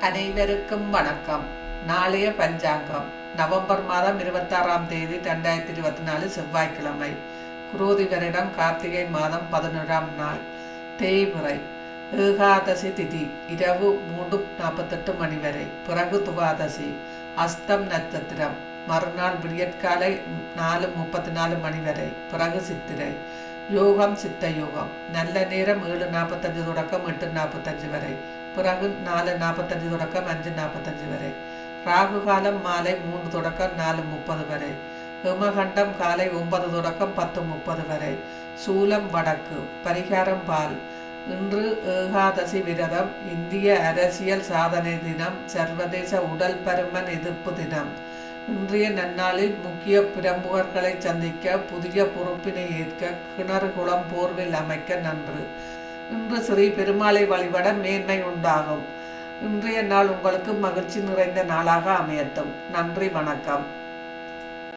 அனைவருக்கும் வணக்கம். நாளைய பஞ்சாங்கம். நவம்பர் மாதம் இருபத்தாறாம் தேதி ரெண்டாயிரத்தி இருபத்தி நாலு செவ்வாய்க்கிழமை. குரோதி வருடம் கார்த்திகை மாதம் பதினோராம் நாள். தேய்பிறை. ஏகாதசி திதி இரவு மூன்று நாற்பத்தெட்டு மணி வரை. பிறகு துவாதசி. அஸ்தம் நட்சத்திரம். மறுநாள் விடியற்காலை நாலு முப்பத்தி நாலு மணி வரை. பிறகு சித்திரை. யோகம் சித்த யோகம் நல்ல நேரம் ஏழு நாற்பத்தஞ்சு தொடக்கம் எட்டு நாற்பத்தஞ்சு வரை பிறகு நாலு நாற்பத்தஞ்சு தொடக்கம் அஞ்சு நாற்பத்தஞ்சு வரை ராகு காலம் மாலை மூன்று தொடக்கம் நாலு முப்பது வரை ஹிமகண்டம் காலை ஒன்பது தொடக்கம் பத்து முப்பது வரை சூலம் வடக்கு பரிகாரம் பால் இன்று ஏகாதசி விரதம் இந்திய அரசியல் சாதனை தினம் சர்வதேச உடல் பருமன் எதிர்ப்பு தினம் இன்றைய நன்னாளில் முக்கிய பிரமுகர்களை சந்திக்க புதிய பொறுப்பினை ஏற்க கிணறு குளம் போர்வில் அமைக்க நன்று. இன்று ஸ்ரீ பெருமாளை வழிபட மேன்மை உண்டாகும். இன்றைய நாள் உங்களுக்கு மகிழ்ச்சி நிறைந்த நாளாக அமையட்டும். நன்றி வணக்கம்.